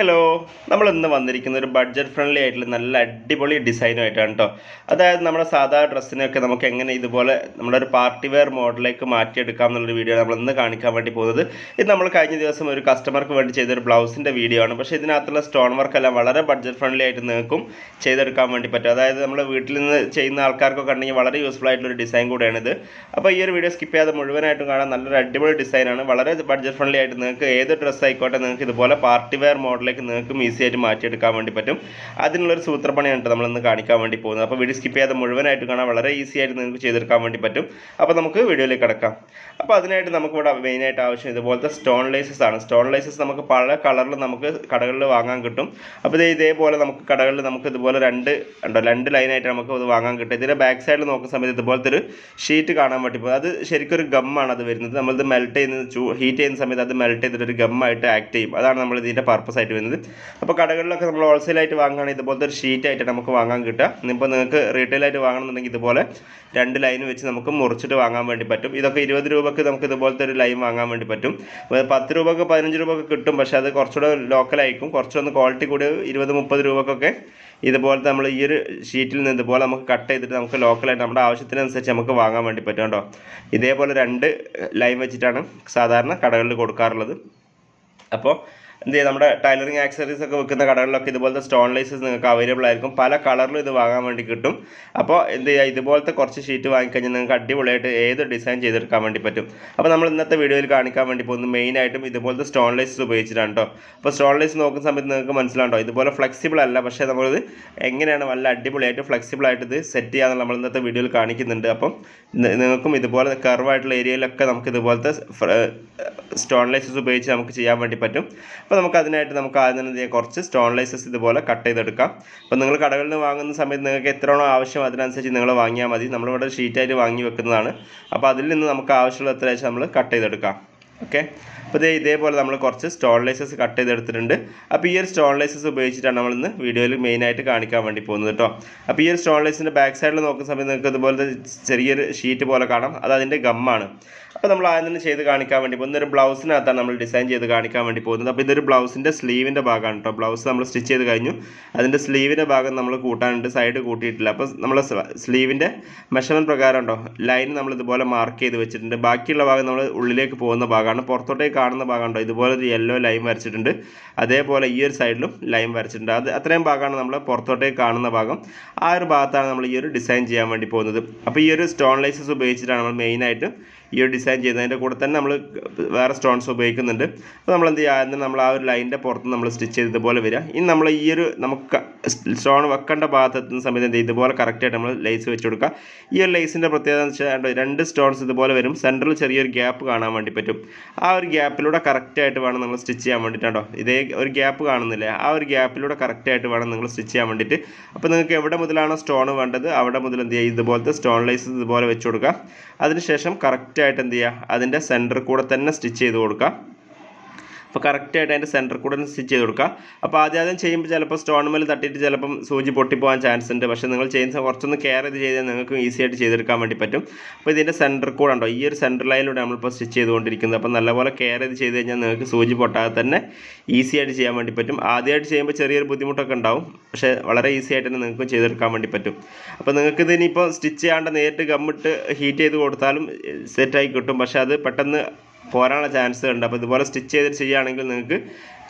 Hello നമ്മൾ ഇന്ന് വന്നിരിക്കുന്ന ഒരു ബഡ്ജറ്റ് ഫ്രണ്ട്ലി ആയിട്ടുള്ള നല്ല അടിപൊളി ഡിസൈനുമായിട്ടാണ് കേട്ടോ അതായത് നമ്മുടെ സാധാ ഡ്രസ്സിനൊക്കെ നമുക്ക് എങ്ങനെ ഇതുപോലെ നമ്മുടെ ഒരു പാർട്ടി വെയർ മോഡലിലേക്ക് മാറ്റിയെടുക്കാം എന്നുള്ളൊരു വീഡിയോ നമ്മൾ ഇന്ന് കാണിക്കാൻ വേണ്ടി പോകുന്നത്. ഇത് നമ്മൾ കഴിഞ്ഞ ദിവസം ഒരു കസ്റ്റമർക്ക് വേണ്ടി ചെയ്തൊരു ബ്ലൗസിന്റെ വീഡിയോ ആണ്. പക്ഷേ ഇതിനകത്തുള്ള സ്റ്റോൺ വർക്ക് എല്ലാം വളരെ ബഡ്ജറ്റ് ഫ്രണ്ട്ലി ആയിട്ട് നിങ്ങൾക്കും ചെയ്തെടുക്കാൻ വേണ്ടി പറ്റും. അതായത് നമ്മൾ വീട്ടിൽ നിന്ന് ചെയ്യുന്ന ആൾക്കാർക്കൊക്കെ ഉണ്ടെങ്കിൽ വളരെ യൂസ്ഫുൾ ആയിട്ടുള്ള ഒരു ഡിസൈൻ കൂടെയാണിത്. അപ്പോൾ ഈ ഒരു വീഡിയോ സ്കിപ്പ് ചെയ്യാതെ മുഴുവനായിട്ടും കാണാൻ നല്ലൊരു അടിപൊളി ഡിസൈനാണ് വളരെ ബഡ്ജറ്റ് ഫ്രണ്ട്ലി ആയിട്ട് നിങ്ങൾക്ക് ഏത് ഡ്രസ്സ് ആയിക്കോട്ടെ നിങ്ങൾക്ക് ഇതുപോലെ പാർട്ടി വെയർ മോഡലിലേക്ക് നിങ്ങൾക്കും ഈസി ആയിട്ട് മാറ്റിയെടുക്കാൻ വേണ്ടി പറ്റും. അതിനുള്ളൊരു സൂത്രപ്പണിയാണ് കേട്ടോ നമ്മളിന്ന് കാണിക്കാൻ വേണ്ടി പോകുന്നത്. അപ്പോൾ വീഡിയോ സ്കിപ്പ് ചെയ്യാതെ മുഴുവനായിട്ട് കാണാൻ വളരെ ഈസി ആയിട്ട് നിങ്ങൾക്ക് ചെയ്തെടുക്കാൻ വേണ്ടി പറ്റും. അപ്പോൾ നമുക്ക് വീഡിയോയിലേക്ക് കിടക്കാം. അപ്പോൾ അതിനായിട്ട് നമുക്ക് ഇവിടെ മെയിനായിട്ട് ആവശ്യം ഇതുപോലത്തെ സ്റ്റോൺ ലൈസസ് ആണ്. സ്റ്റോൺ ലൈസസ് നമുക്ക് പല കളറിൽ നമുക്ക് കടകളിൽ വാങ്ങാൻ കിട്ടും. അപ്പോൾ ഇത് ഇതേപോലെ നമുക്ക് കടകളിൽ നമുക്ക് ഇതുപോലെ രണ്ട് ഉണ്ടോ രണ്ട് ലൈനായിട്ട് നമുക്ക് ഇത് വാങ്ങാൻ കിട്ടും. ഇതിന്റെ ബാക്ക് സൈഡിൽ നോക്കുന്ന സമയത്ത് ഇതുപോലത്തെ ഒരു ഷീറ്റ് കാണാൻ പോകും. അത് ശരിക്കും ഒരു ഗമ്മാണ് അത് വരുന്നത്. നമ്മളിത് മെൽറ്റ് ചെയ്യുന്ന ഹീറ്റ് ചെയ്യുന്ന സമയത്ത് അത് മെൽറ്റ് ചെയ്തിട്ട് ഒരു ഗമ്മായിട്ട് ആക്ട് ചെയ്യും. അതാണ് നമ്മൾ ഇതിന്റെ പർപ്പസ് ആയിട്ട് വരുന്നത്. അപ്പോൾ കടകളിലൊക്കെ നമ്മൾ ഹോൾസെയിലായിട്ട് വാങ്ങുകയാണെങ്കിൽ ഇതുപോലത്തെ ഒരു ഷീറ്റ് ആയിട്ട് നമുക്ക് വാങ്ങാൻ കിട്ടുക. ഇപ്പോൾ നിങ്ങൾക്ക് റീറ്റെയിലായിട്ട് വാങ്ങണമെന്നുണ്ടെങ്കിൽ ഇതുപോലെ രണ്ട് ലൈൻ വെച്ച് നമുക്ക് മുറിച്ചിട്ട് വാങ്ങാൻ വേണ്ടി പറ്റും. ഇതൊക്കെ ഇരുപത് രൂപയ്ക്ക് നമുക്ക് ഇതുപോലത്തെ ഒരു ലൈൻ വാങ്ങാൻ വേണ്ടി പറ്റും. പത്ത് രൂപക്ക് പതിനഞ്ച് രൂപക്ക് കിട്ടും. പക്ഷേ അത് കുറച്ചുകൂടെ ലോക്കലായിരിക്കും കുറച്ചൊന്ന് ക്വാളിറ്റി കൂടി ഇരുപത് മുപ്പത് രൂപക്കൊക്കെ ഇതുപോലത്തെ നമ്മൾ ഈ ഒരു ഷീറ്റിൽ നിന്ന് ഇതുപോലെ നമുക്ക് കട്ട് ചെയ്തിട്ട് നമുക്ക് ലോക്കലായിട്ട് നമ്മുടെ ആവശ്യത്തിനനുസരിച്ച് നമുക്ക് വാങ്ങാൻ വേണ്ടി പറ്റും കേട്ടോ. ഇതേപോലെ രണ്ട് ലൈൻ വെച്ചിട്ടാണ് സാധാരണ കടകളിൽ കൊടുക്കാറുള്ളത്. അപ്പോൾ എന്ത് ചെയ്യുക നമ്മുടെ ടൈലറിങ് ആക്സസറീസ് ഒക്കെ വെക്കുന്ന കടകളിലൊക്കെ ഇതുപോലത്തെ സ്റ്റോൺ ലൈസസ് നിങ്ങൾക്ക് അവൈലബിൾ ആയിരിക്കും. പല കളറിലും ഇത് വാങ്ങാൻ വേണ്ടി കിട്ടും. അപ്പോൾ എന്ത് ചെയ്യുക? ഇതുപോലത്തെ കുറച്ച് ഷീറ്റ് വാങ്ങിക്കഴിഞ്ഞാൽ നിങ്ങൾക്ക് അടിപൊളിയായിട്ട് ഏത് ഡിസൈൻ ചെയ്തെടുക്കാൻ വേണ്ടി പറ്റും? അപ്പോൾ നമ്മൾ ഇന്നത്തെ വീഡിയോയിൽ കാണിക്കാൻ വേണ്ടി പോകുന്നത് മെയിനായിട്ടും ഇതുപോലത്തെ സ്റ്റോൺ ലൈസസ് ഉപയോഗിച്ചിട്ടാണ് കേട്ടോ അപ്പോൾ സ്റ്റോൺ ലൈസ് നോക്കുന്ന സമയത്ത് നിങ്ങൾക്ക് മനസ്സിലാണ്ടോ ഇതുപോലെ ഫ്ലെക്സിബിൾ അല്ല. പക്ഷേ നമ്മളിത് എങ്ങനെയാണ് നല്ല അടിപൊളിയായിട്ട് ഫ്ലെക്സിബിൾ ആയിട്ട് ഇത് സെറ്റ് ചെയ്യാമെന്ന് നമ്മൾ ഇന്നത്തെ വീഡിയോയിൽ കാണിക്കുന്നുണ്ട്. അപ്പം നിങ്ങൾക്കും ഇതുപോലെ കർവായിട്ടുള്ള ഏരിയയിലൊക്കെ നമുക്ക് ഇതുപോലത്തെ സ്റ്റോൺ ലൈസസ് ഉപയോഗിച്ച് നമുക്ക് ചെയ്യാൻ വേണ്ടി പറ്റും. അപ്പോൾ നമുക്ക് അതിനായിട്ട് നമുക്ക് ആദ്യം തന്നെ കുറച്ച് സ്റ്റോൺ ലൈസസ് ഇതുപോലെ കട്ട് ചെയ്തെടുക്കാം. അപ്പോൾ നിങ്ങൾ കടകളിൽ നിന്ന് വാങ്ങുന്ന സമയത്ത് നിങ്ങൾക്ക് എത്രയാണോ ആവശ്യം അതിനനുസരിച്ച് നിങ്ങൾ വാങ്ങിയാൽ മതി. നമ്മളിവിടെ ഷീറ്റായിട്ട് വാങ്ങി വെക്കുന്നതാണ്. അപ്പോൾ അതിൽ നിന്ന് നമുക്ക് ആവശ്യമുള്ള എത്ര നമ്മൾ കട്ട് ചെയ്തെടുക്കാം. ഓക്കെ അപ്പോൾ ഇതേ ഇതേപോലെ നമ്മൾ കുറച്ച് സ്റ്റോൺ ലൈസസ് കട്ട് ചെയ്തെടുത്തിട്ടുണ്ട്. അപ്പോൾ ഈ ഒരു സ്റ്റോൺ ലൈസസ് ഉപയോഗിച്ചിട്ടാണ് നമ്മൾ ഇന്ന് വീഡിയോയിൽ മെയിനായിട്ട് കാണിക്കാൻ വേണ്ടി പോകുന്നത് കേട്ടോ അപ്പോൾ ഈ ഒരു സ്റ്റോൺ ലൈസിന്റെ ബാക്ക് സൈഡിൽ നോക്കുന്ന സമയത്ത് നിങ്ങൾക്ക് ഇതുപോലത്തെ ചെറിയൊരു ഷീറ്റ് പോലെ കാണാം. അത് അതിന്റെ ഗമ്മാണ് അപ്പോൾ നമ്മൾ ആദ്യം തന്നെ ചെയ്ത് കാണിക്കാൻ വേണ്ടി പോകുന്നത് ഒരു ബ്ലൗസിനകത്താണ് നമ്മൾ ഡിസൈൻ ചെയ്ത് കാണിക്കാൻ വേണ്ടി പോകുന്നത്. അപ്പോൾ ഇതൊരു ബ്ലൗസിന്റെ സ്ലീവിന്റെ ഭാഗമാണ് കേട്ടോ. ബ്ലൗസ് നമ്മൾ സ്റ്റിച്ച് ചെയ്ത് കഴിഞ്ഞു. അതിന്റെ സ്ലീവിന്റെ ഭാഗം നമ്മൾ കൂട്ടാനുണ്ട്. സൈഡ് കൂട്ടിയിട്ടില്ല. അപ്പോൾ നമ്മൾ സ്ലീവിന്റെ മെഷർമെന്റ് പ്രകാരം ഉണ്ടോ? ലൈൻ നമ്മൾ ഇതുപോലെ മാർക്ക് ചെയ്ത് വെച്ചിട്ടുണ്ട്. ബാക്കിയുള്ള ഭാഗം നമ്മൾ ഉള്ളിലേക്ക് പോകുന്ന ഭാഗമാണ്. പുറത്തോട്ടേക്ക് കാണുന്ന ഭാഗം ഉണ്ടോ? ഇതുപോലെ ഒരു യെല്ലോ ലൈൻ വരച്ചിട്ടുണ്ട്. അതേപോലെ ഈ ഒരു സൈഡിലും ലൈൻ വരച്ചിട്ടുണ്ട്. അത് അത്രയും ഭാഗമാണ് നമ്മൾ പുറത്തോട്ടേക്ക് കാണുന്ന ഭാഗം. ആ ഒരു ഭാഗത്താണ് നമ്മൾ ഈ ഒരു ഡിസൈൻ ചെയ്യാൻ വേണ്ടി പോകുന്നത്. അപ്പോൾ ഈ ഒരു സ്റ്റോൺ ലൈസസ് ഉപയോഗിച്ചിട്ടാണ് നമ്മൾ മെയിനായിട്ട് ഈ ഒരു ഡിസൈൻ ചെയ്യുന്നത് അതിന്റെ കൂടെ തന്നെ നമ്മൾ വേറെ സ്റ്റോൺസ് ഉപയോഗിക്കുന്നുണ്ട്. അപ്പോൾ നമ്മൾ എന്ത് ചെയ്യുക? നമ്മൾ ആ ഒരു ലൈന്റെ പുറത്ത് നമ്മൾ സ്റ്റിച്ച് ചെയ്ത് ഇതുപോലെ വരിക. ഇനി നമ്മൾ ഈ ഒരു നമുക്ക് സ്റ്റോൺ വെക്കേണ്ട ഭാഗത്ത് എത്തുന്ന സമയത്ത് എന്ത് ഇതുപോലെ കറക്റ്റായിട്ട് നമ്മൾ ലേസ് വെച്ച് കൊടുക്കുക. ഈ ഒരു ലേസിന്റെ പ്രത്യേകത എന്ന് വെച്ചാൽ രണ്ട് സ്റ്റോൺസ് ഇതുപോലെ വരും. സെന്ററിൽ ചെറിയൊരു ഗ്യാപ്പ് കാണാൻ വേണ്ടി പറ്റും. ആ ഒരു ഗ്യാപ്പിലൂടെ കറക്റ്റായിട്ട് വേണം നമ്മൾ സ്റ്റിച്ച് ചെയ്യാൻ വേണ്ടിയിട്ടോ ഇതേ ഒരു ഗ്യാപ്പ് കാണുന്നില്ലേ? ആ ഒരു ഗ്യാപ്പിലൂടെ കറക്റ്റായിട്ട് വേണം നിങ്ങൾ സ്റ്റിച്ച് ചെയ്യാൻ വേണ്ടിയിട്ട് അപ്പോൾ നിങ്ങൾക്ക് എവിടെ മുതലാണോ സ്റ്റോൺ വേണ്ടത് അവിടെ മുതൽ എന്ത് ചെയ്യുക? ഇതുപോലത്തെ സ്റ്റോൺ ലൈസ് ഇതുപോലെ വെച്ച് കൊടുക്കുക. അതിനുശേഷം കറക്റ്റായിട്ട് എന്ത് ചെയ്യുക അതിന്റെ സെന്ററിൽ കൂടെ തന്നെ സ്റ്റിച്ച് ചെയ്ത് കൊടുക്കുക അപ്പോൾ കറക്റ്റായിട്ട് അതിന്റെ സെന്റർ കൂടെ സ്റ്റിച്ച് ചെയ്ത് കൊടുക്കുക അപ്പോൾ ആദ്യം ആദ്യം ചെയ്യുമ്പോൾ ചിലപ്പോൾ സ്റ്റോൺ മേൽ തട്ടിയിട്ട് ചിലപ്പം സൂചി പൊട്ടിപ്പോകാൻ ചാൻസ് ഉണ്ട്. പക്ഷേ നിങ്ങൾ ചെയ്യുന്ന കുറച്ചൊന്ന് കെയർ ചെയ്ത് ചെയ്താൽ നിങ്ങൾക്ക് ഈസി ആയിട്ട് ചെയ്തെടുക്കാൻ വേണ്ടി പറ്റും. അപ്പോൾ ഇതിന്റെ സെന്റർ കൂടെ ഉണ്ടോ? ഈ ഒരു സെന്റർ ലൈനിലൂടെ നമ്മളിപ്പോൾ സ്റ്റിച്ച് ചെയ്തുകൊണ്ടിരിക്കുന്നത്. അപ്പോൾ നല്ലപോലെ കെയർ ചെയ്ത് ചെയ്ത് കഴിഞ്ഞാൽ നിങ്ങൾക്ക് സൂചി പൊട്ടാതെ തന്നെ ഈസി ആയിട്ട് ചെയ്യാൻ വേണ്ടി പറ്റും. ആദ്യമായിട്ട് ചെയ്യുമ്പോൾ ചെറിയൊരു ബുദ്ധിമുട്ടൊക്കെ ഉണ്ടാവും. പക്ഷേ വളരെ ഈസി ആയിട്ട് തന്നെ നിങ്ങൾക്ക് ചെയ്തെടുക്കാൻ വേണ്ടി പറ്റും. അപ്പോൾ നിങ്ങൾക്ക് ഇതിനിപ്പോൾ സ്റ്റിച്ച് ചെയ്യാണ്ട് നേരിട്ട് ഗമ്മിട്ട് ഹീറ്റ് ചെയ്ത് കൊടുത്താലും സെറ്റായി കിട്ടും. പക്ഷേ അത് പെട്ടെന്ന് പോരാനുള്ള ചാൻസ് ഉണ്ട്. അപ്പോൾ ഇതുപോലെ സ്റ്റിച്ച് ചെയ്തിട്ട് ചെയ്യുകയാണെങ്കിൽ നിങ്ങൾക്ക്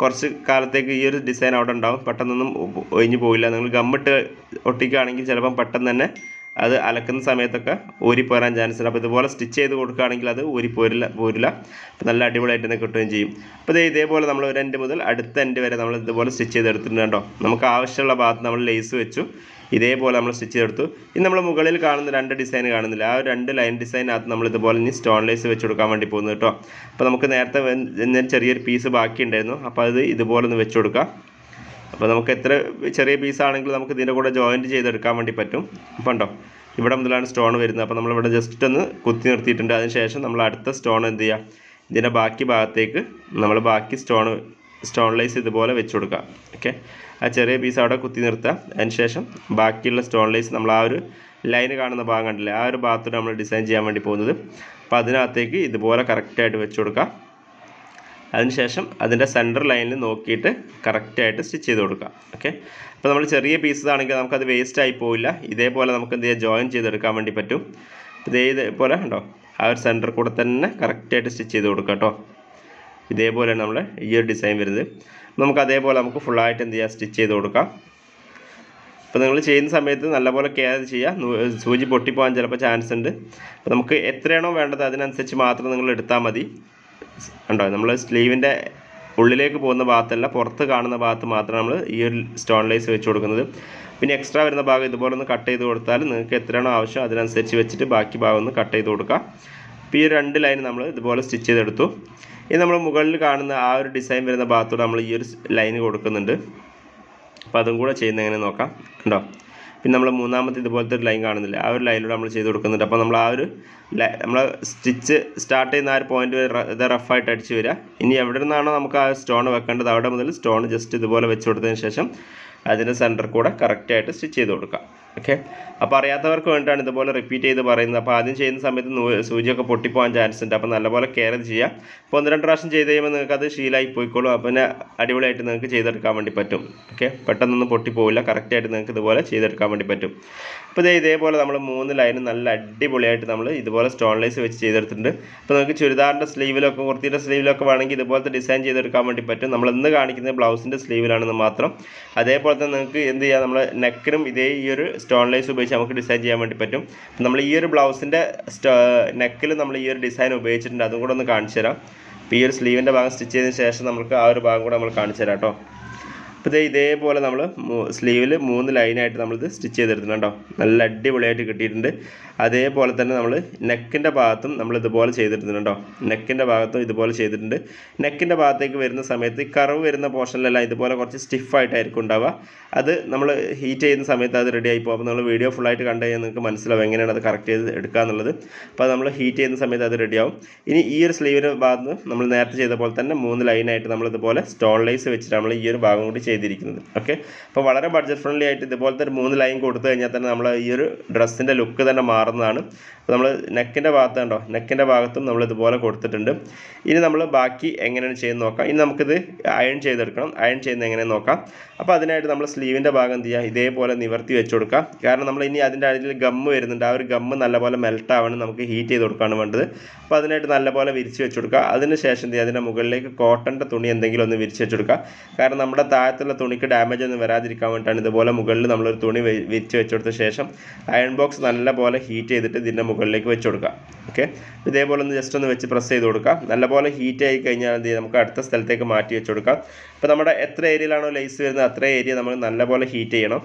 കുറച്ച് കാലത്തേക്ക് ഈ ഒരു ഡിസൈൻ അവിടെ ഉണ്ടാവും. പെട്ടെന്നൊന്നും ഒഴിഞ്ഞു പോയില്ല നിങ്ങൾ ഗമ്മിട്ട് ഒട്ടിക്കുകയാണെങ്കിൽ ചിലപ്പം പെട്ടെന്ന് തന്നെ അത് അലക്കുന്ന സമയത്തൊക്കെ ഊരിപ്പോരാൻ പോരാൻ ചാൻസ് ഉണ്ട്. അപ്പോൾ ഇതുപോലെ സ്റ്റിച്ച് ചെയ്ത് കൊടുക്കുകയാണെങ്കിൽ അത് ഊരി പോരില്ല. അപ്പോൾ നല്ല അടിപൊളിയായിട്ട് തന്നെ കിട്ടുകയും ചെയ്യും. അപ്പോൾ ഇതേ ഇതേപോലെ നമ്മൾ ഒരു എൻഡ് മുതൽ അടുത്ത എൻഡ് വരെ നമ്മൾ ഇതുപോലെ സ്റ്റിച്ച് ചെയ്തെടുത്തിട്ടുണ്ട് കേട്ടോ. നമുക്ക് ആവശ്യമുള്ള ഭാഗത്ത് നമ്മൾ ലേസ് വെച്ചു. ഇതേപോലെ നമ്മൾ സ്റ്റിച്ച് ചെയ്തെടുത്തു. ഇനി നമ്മൾ മുകളിൽ കാണുന്ന രണ്ട് ഡിസൈൻ കാണുന്നില്ല. ആ രണ്ട് ലൈൻ ഡിസൈനകത്ത് നമ്മൾ ഇതുപോലെ ഇനി സ്റ്റോൺ ലേസ് വെച്ച് കൊടുക്കാൻ വേണ്ടി പോകുന്നു കേട്ടോ. അപ്പോൾ നമുക്ക് നേരത്തെ ചെറിയൊരു പീസ് ബാക്കി ഉണ്ടായിരുന്നു അപ്പോൾ അത് ഇതുപോലെ ഒന്ന് വെച്ച് കൊടുക്കാം. അപ്പോൾ നമുക്ക് എത്ര ചെറിയ പീസാണെങ്കിലും നമുക്ക് ഇതിന്റെ കൂടെ ജോയിന്റ് ചെയ്തെടുക്കാൻ വേണ്ടി പറ്റും. അപ്പോൾ ഉണ്ടോ ഇവിടെ മുതലാണ് സ്റ്റോൺ വരുന്നത്. അപ്പോൾ നമ്മളിവിടെ ജസ്റ്റ് ഒന്ന് കുത്തി നിർത്തിയിട്ടുണ്ട്. അതിന് ശേഷം നമ്മൾ അടുത്ത സ്റ്റോൺ എന്ത് ചെയ്യുക ഇതിന്റെ ബാക്കി ഭാഗത്തേക്ക് നമ്മൾ ബാക്കി സ്റ്റോൺ സ്റ്റോൺ ലൈസ് ഇതുപോലെ വെച്ച് കൊടുക്കുക. ഓക്കെ ആ ചെറിയ പീസ് അവിടെ കുത്തി നിർത്തുക. അതിനുശേഷം ബാക്കിയുള്ള സ്റ്റോൺ ലൈസ് നമ്മൾ ആ ഒരു ലൈൻ കാണുന്ന ഭാഗം കണ്ടില്ലേ? ആ ഒരു ഭാഗത്തോട് നമ്മൾ ഡിസൈൻ ചെയ്യാൻ വേണ്ടി പോകുന്നത്. അപ്പോൾ അതിനകത്തേക്ക് ഇതുപോലെ കറക്റ്റായിട്ട് വെച്ച് കൊടുക്കുക. അതിനുശേഷം അതിന്റെ സെന്റർ ലൈനിൽ നോക്കിയിട്ട് കറക്റ്റായിട്ട് സ്റ്റിച്ച് ചെയ്ത് കൊടുക്കുക. ഓക്കെ അപ്പോൾ നമ്മൾ ചെറിയ പീസസ് ആണെങ്കിൽ നമുക്കത് വേസ്റ്റ് ആയി പോവില്ല. ഇതേപോലെ നമുക്ക് എന്ത് ചെയ്യാം? ജോയിൻ ചെയ്തെടുക്കാൻ വേണ്ടി പറ്റും. ഇതേ ഇതേപോലെ ഉണ്ടോ ആ ഒരു സെന്റർ കൂടെ തന്നെ കറക്റ്റായിട്ട് സ്റ്റിച്ച് ചെയ്ത് കൊടുക്കാം കേട്ടോ. ഇതേപോലെയാണ് നമ്മൾ ഈ ഒരു ഡിസൈൻ വരുന്നത്. നമുക്ക് അതേപോലെ നമുക്ക് ഫുള്ളായിട്ട് എന്ത് ചെയ്യാം? സ്റ്റിച്ച് ചെയ്ത് കൊടുക്കാം. അപ്പോൾ നിങ്ങൾ ചെയ്യുന്ന സമയത്ത് നല്ലപോലെ കെയർ ചെയ്യുക. സൂചി പൊട്ടിപ്പോകാൻ ചിലപ്പോൾ ചാൻസ് ഉണ്ട്. അപ്പോൾ നമുക്ക് എത്രയാണോ വേണ്ടത് അതിനനുസരിച്ച് മാത്രം നിങ്ങൾ എടുത്താൽ മതി. ഉണ്ടോ? നമ്മൾ സ്ലീവിന്റെ ഉള്ളിലേക്ക് പോകുന്ന ഭാഗത്തല്ല പുറത്ത് കാണുന്ന ഭാഗത്ത് മാത്രം നമ്മൾ ഈ ഒരു സ്റ്റോൺ ലൈസ് വെച്ച് കൊടുക്കുന്നത്. പിന്നെ എക്സ്ട്രാ വരുന്ന ഭാഗം ഇതുപോലെ ഒന്ന് കട്ട് ചെയ്ത് കൊടുത്താൽ നിങ്ങൾക്ക് എത്രയാണോ ആവശ്യം അതിനനുസരിച്ച് വെച്ചിട്ട് ബാക്കി ഭാഗം ഒന്ന് കട്ട് ചെയ്ത് കൊടുക്കുക അപ്പോൾ ഈ രണ്ട് ലൈൻ നമ്മൾ ഇതുപോലെ സ്റ്റിച്ച് ചെയ്തെടുത്തു. ഇനി നമ്മൾ മുകളിൽ കാണുന്ന ആ ഒരു ഡിസൈൻ വരുന്ന ഭാഗത്തോട് നമ്മൾ ഈ ഒരു ലൈൻ കൊടുക്കുന്നുണ്ട്. അപ്പോൾ അതും കൂടെ ചെയ്യുന്ന എങ്ങനെ നോക്കാം. ഉണ്ടോ പിന്നെ നമ്മൾ മൂന്നാമത്തെ ഇതുപോലത്തെ ഒരു ലൈൻ കാണുന്നില്ല? ആ ഒരു ലൈനിലൂടെ നമ്മൾ ചെയ്ത് കൊടുക്കുന്നുണ്ട്. അപ്പോൾ നമ്മൾ ആ ഒരു നമ്മൾ സ്റ്റിച്ച് സ്റ്റാർട്ട് ചെയ്യുന്ന ആ ഒരു പോയിന്റ് ഇത് റഫായിട്ട് അടിച്ച് വരിക. ഇനി എവിടെ നിന്നാണോ നമുക്ക് ആ സ്റ്റോൺ വെക്കേണ്ടത് അവിടെ മുതൽ സ്റ്റോൺ ജസ്റ്റ് ഇതുപോലെ വെച്ച് കൊടുത്തതിന് ശേഷം അതിന്റെ സെന്റർ കൂടെ കറക്റ്റായിട്ട് സ്റ്റിച്ച് ചെയ്ത് കൊടുക്കാം. ഓക്കെ അപ്പോൾ അറിയാത്തവർക്ക് വേണ്ടിയിട്ടാണ് ഇതുപോലെ റിപ്പീറ്റ് ചെയ്ത് പറയുന്നത്. അപ്പോൾ ആദ്യം ചെയ്യുന്ന സമയത്ത് സൂചിയൊക്കെ പൊട്ടിപ്പോകാൻ ചാൻസ് ഉണ്ട്. അപ്പോൾ നല്ലപോലെ കെയർ ചെയ്യുക അപ്പോൾ ഒന്ന് രണ്ട് പ്രാവശ്യം ചെയ്ത് കഴിയുമ്പോൾ നിങ്ങൾക്ക് അത് ശീലമായി പോയിക്കോളും. അപ്പോൾ പിന്നെ അടിപൊളിയായിട്ട് നിങ്ങൾക്ക് ചെയ്തെടുക്കാൻ വേണ്ടി പറ്റും. ഓക്കെ പെട്ടെന്നൊന്നും പൊട്ടിപ്പോവില്ല. കറക്റ്റായിട്ട് നിങ്ങൾക്ക് ഇതുപോലെ ചെയ്തെടുക്കാൻ വേണ്ടി പറ്റും. അപ്പോൾ ഇതേ ഇതേപോലെ നമ്മൾ മൂന്ന് ലൈനും നല്ല അടിപൊളിയായിട്ട് നമ്മൾ ഇതുപോലെ സ്റ്റോൺ ലൈസ് വെച്ച് ചെയ്തെടുത്തിട്ടുണ്ട്. അപ്പോൾ നിങ്ങൾക്ക് ചുരിദാറിന്റെ സ്ലീവിലൊക്കെ കുർത്തിയുടെ സ്ലീവിലൊക്കെ വേണമെങ്കിൽ ഇതുപോലത്തെ ഡിസൈൻ ചെയ്തെടുക്കാൻ വേണ്ടി പറ്റും. നമ്മൾ ഇന്ന് കാണിക്കുന്നത് ബ്ലൗസിന്റെ സ്ലീവിലാണെന്ന് മാത്രം. അതേപോലെ തന്നെ നിങ്ങൾക്ക് എന്ത് ചെയ്യാം? നമ്മൾ നെക്കിനും ഇതേ ഈ ഒരു സ്റ്റോൺ ലൈസ് ഉപയോഗിച്ച് നമുക്ക് ഡിസൈൻ ചെയ്യാൻ വേണ്ടി പറ്റും. നമ്മൾ ഈ ഒരു ബ്ലൗസിന്റെ നെക്കിൽ നമ്മൾ ഈ ഒരു ഡിസൈൻ ഉപയോഗിച്ചിട്ടുണ്ട്. അതും കൂടെ ഒന്ന് കാണിച്ചു തരാം. അപ്പോൾ ഈ ഒരു സ്ലീവിന്റെ ഭാഗം സ്റ്റിച്ച് ചെയ്തതിന് ശേഷം നമുക്ക് ആ ഒരു ഭാഗം കൂടെ നമ്മൾ കാണിച്ചു തരാം കേട്ടോ. അപ്പോൾ ഇതേപോലെ നമ്മൾ സ്ലീവിൽ മൂന്ന് ലൈനായിട്ട് നമ്മളിത് സ്റ്റിച്ച് ചെയ്തെടുത്തിട്ടുണ്ട് കേട്ടോ നല്ല അടിപൊളിയായിട്ട് കിട്ടിയിട്ടുണ്ട്. അതേപോലെ തന്നെ നമ്മൾ നെക്കിന്റെ ഭാഗത്തും നമ്മൾ ഇതുപോലെ ചെയ്തിട്ടുണ്ട് കേട്ടോ നെക്കിന്റെ ഭാഗത്തും ഇതുപോലെ ചെയ്തിട്ടുണ്ട്. നെക്കിന്റെ ഭാഗത്തേക്ക് വരുന്ന സമയത്ത് കറവ് വരുന്ന പോർഷനിലെല്ലാം ഇതുപോലെ കുറച്ച് സ്റ്റിഫായിട്ടായിരിക്കും ഉണ്ടാവുക. അത് നമ്മൾ ഹീറ്റ് ചെയ്യുന്ന സമയത്ത് അത് റെഡി ആയി പോകും നമ്മൾ വീഡിയോ ഫുള്ളായിട്ട് കണ്ടു കഴിഞ്ഞാൽ നിങ്ങൾക്ക് മനസ്സിലാവും എങ്ങനെയാണ് അത് കറക്റ്റ് ചെയ്ത് എടുക്കുക എന്നുള്ളത്. അപ്പോൾ നമ്മൾ ഹീറ്റ് ചെയ്യുന്ന സമയത്ത് അത് റെഡിയാവും ഇനി ഈ ഒരു സ്ലീവിന്റെ ഭാഗത്ത് നമ്മൾ നേരത്തെ ചെയ്ത പോലെ തന്നെ മൂന്ന് ലൈനായിട്ട് നമ്മളിതുപോലെ സ്റ്റോൺ ലൈസ് വെച്ചിട്ട് നമ്മൾ ഈ ഒരു ഭാഗം കൂടി ചെയ്തിരിക്കുന്നത്. ഓക്കെ അപ്പോൾ വളരെ ബഡ്ജറ്റ് ഫ്രണ്ട്ലി ആയിട്ട് ഇതുപോലത്തെ ഒരു മൂന്ന് ലൈൻ കൊടുത്തു കഴിഞ്ഞാൽ തന്നെ നമ്മൾ ഈ ഒരു ഡ്രസ്സിന്റെ ലുക്ക് തന്നെ മാറുന്നതാണ്. അപ്പോൾ നമ്മൾ നെക്കിന്റെ ഭാഗത്ത് കണ്ടോ? നെക്കിന്റെ ഭാഗത്തും നമ്മൾ ഇതുപോലെ കൊടുത്തിട്ടുണ്ട്. ഇനി നമ്മൾ ബാക്കി എങ്ങനെയാണ് ചെയ്യുന്നത് നോക്കാം. ഇനി നമുക്കിത് അയൺ ചെയ്തെടുക്കണം. അയൺ ചെയ്യുന്നത് എങ്ങനെ നോക്കാം. അപ്പോൾ അതിനായിട്ട് നമ്മൾ സ്ലീവിന്റെ ഭാഗം എന്ത് ചെയ്യുക? ഇതേപോലെ നിവർത്തി വെച്ച് കൊടുക്കാം കാരണം നമ്മൾ ഇനി അതിന്റെ അടിയിൽ ഗമ്മ് വരുന്നുണ്ട്. ആ ഒരു ഗമ്മ് നല്ലപോലെ മെൽട്ട് ആവണം. നമുക്ക് ഹീറ്റ് ചെയ്ത് കൊടുക്കുകയാണ് വേണ്ടത്. അപ്പോൾ അതിനായിട്ട് നല്ലപോലെ വിരിച്ച് വെച്ച് കൊടുക്കുക. അതിന് ശേഷം എന്ത് ചെയ്യുക? അതിന്റെ മുകളിലേക്ക് കോട്ടന്റെ തുണി എന്തെങ്കിലും ഒന്ന് വിരിച്ച് വെച്ച് കൊടുക്കുക. കാരണം നമ്മുടെ താഴത്തുള്ള തുണിക്ക് ഡാമേജ് ഒന്നും വരാതിരിക്കാൻ വേണ്ടിയിട്ടാണ് ഇതുപോലെ മുകളിൽ നമ്മളൊരു തുണി വിരിച്ച് വെച്ച് കൊടുത്ത ശേഷം അയൺ ബോക്സ് നല്ലപോലെ ഹീറ്റ് ചെയ്തിട്ട് ഇതിന്റെ മുകളിലേക്ക് വെച്ച് കൊടുക്കുക. ഓക്കെ ഇതേപോലെ ഒന്ന് ജസ്റ്റ് ഒന്ന് വെച്ച് പ്രസ് ചെയ്ത് കൊടുക്കുക. നല്ലപോലെ ഹീറ്റ് ആയി കഴിഞ്ഞാൽ എന്ത് നമുക്ക് അടുത്ത സ്ഥലത്തേക്ക് മാറ്റി വെച്ച് കൊടുക്കാം. ഇപ്പോൾ നമ്മുടെ എത്ര ഏരിയയിലാണോ ലേസ് വരുന്നത്? അത്ര ഏരിയ നമ്മൾ നല്ലപോലെ ഹീറ്റ് ചെയ്യണം.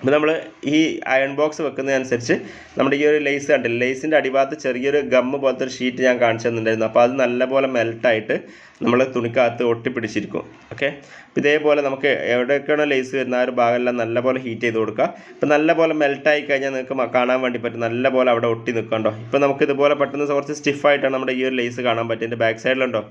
അപ്പോൾ നമ്മൾ ഈ അയൺ ബോക്സ് വെക്കുന്നതനുസരിച്ച് നമ്മുടെ ഈ ഒരു ലേസ് കണ്ടില്ല? ലേസിന്റെ അടിഭാഗത്ത് ചെറിയൊരു ഗമ്മ് പോലത്തെ ഒരു ഷീറ്റ് ഞാൻ കാണിച്ചു തന്നിട്ടുണ്ടായിരുന്നു. അപ്പോൾ അത് നല്ലപോലെ മെൽട്ടായിട്ട് നമ്മൾ തുണിക്കകത്ത് ഒട്ടിപ്പിടിച്ചിരിക്കും. ഓക്കെ അപ്പോൾ ഇതേപോലെ നമുക്ക് എവിടെയൊക്കെയാണോ ലേസ് വരുന്ന ആ ഒരു ഭാഗമെല്ലാം നല്ലപോലെ ഹീറ്റ് ചെയ്ത് കൊടുക്കുക. അപ്പോൾ നല്ലപോലെ മെൽട്ടായി കഴിഞ്ഞാൽ നിങ്ങൾക്ക് കാണാൻ വേണ്ടി പറ്റും. നല്ലപോലെ അവിടെ ഒട്ടി നിൽക്കണ്ടോ ഇപ്പോൾ നമുക്ക് ഇതുപോലെ പെട്ടെന്ന് കുറച്ച് സ്റ്റിഫായിട്ടാണ് നമ്മുടെ ഈ ഒരു ലേസ് കാണാൻ പറ്റും എന്റെ ബാക്ക് സൈഡിലുണ്ടോ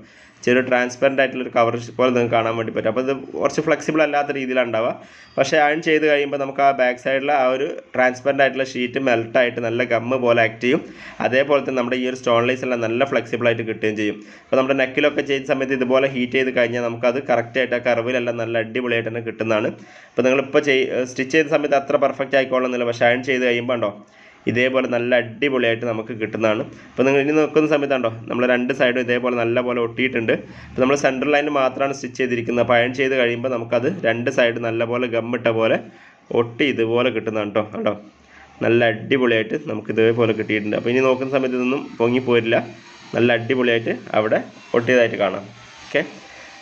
ചെറിയ ട്രാൻസ്പെറന്റ് ആയിട്ടുള്ള ഒരു കവർ പോലെ നിങ്ങൾക്ക് കാണാൻ വേണ്ടി പറ്റും. അപ്പോൾ ഇത് കുറച്ച് ഫ്ലെക്സിബിൾ അല്ലാത്ത രീതിയിലാണ് ഉണ്ടാവുക. പക്ഷേ അയൺ ചെയ്ത് കഴിയുമ്പോൾ നമുക്ക് ആ ബാക്ക് സൈഡിൽ ആ ഒരു ട്രാൻസ്പെറന്റ് ആയിട്ടുള്ള ഷീറ്റ് മെൽട്ടായിട്ട് നല്ല ഗമ്മ് പോലെ ആക്ട് ചെയ്യും. അതേപോലെ തന്നെ നമ്മുടെ ഈ ഒരു സ്റ്റോൺ ലൈസ് എല്ലാം നല്ല ഫ്ലെക്സിബിൾ ആയിട്ട് കിട്ടുകയും ചെയ്യും. അപ്പോൾ നമ്മുടെ നെക്കിലൊക്കെ ചെയ്യുന്ന സമയത്ത് ഇതുപോലെ ഹീറ്റ് ചെയ്ത് കഴിഞ്ഞാൽ നമുക്കത് കറക്റ്റായിട്ട് ആ കർവിലെല്ലാം നല്ല അടിപൊളിയായിട്ട് തന്നെ കിട്ടുന്നതാണ്. അപ്പോൾ നിങ്ങളിപ്പോൾ ചെയ് സ്റ്റിച്ച് ചെയ്യുന്ന സമയത്ത് അത്ര പെർഫെക്റ്റ് ആയിക്കോളുന്നില്ല പക്ഷേ അയൺ ചെയ്ത് കഴിയുമ്പോൾ ഉണ്ടോ ഇതേപോലെ നല്ല അടിപൊളിയായിട്ട് നമുക്ക് കിട്ടുന്നതാണ്. അപ്പോൾ നിങ്ങൾ ഇനി നോക്കുന്ന സമയത്താണ്ടോ നമ്മൾ രണ്ട് സൈഡും ഇതേപോലെ നല്ല പോലെ ഒട്ടിയിട്ടുണ്ട്. അപ്പോൾ നമ്മൾ സെന്റർ ലൈൻ മാത്രമാണ് സ്റ്റിച്ച് ചെയ്തിരിക്കുന്നത്. അപ്പോൾ അയൺ ചെയ്ത് കഴിയുമ്പോൾ നമുക്കത് രണ്ട് സൈഡ് നല്ലപോലെ ഗമ്മിട്ട പോലെ ഒട്ടി ഇതുപോലെ കിട്ടുന്നതാണ് കേട്ടോ. കേട്ടോ നല്ല അടിപൊളിയായിട്ട് നമുക്ക് ഇതേപോലെ കിട്ടിയിട്ടുണ്ട്. അപ്പോൾ ഇനി നോക്കുന്ന സമയത്ത് ഇതൊന്നും പൊങ്ങിപ്പോരില്ല നല്ല അടിപൊളിയായിട്ട് അവിടെ ഒട്ടിയതായിട്ട് കാണാം. ഓക്കെ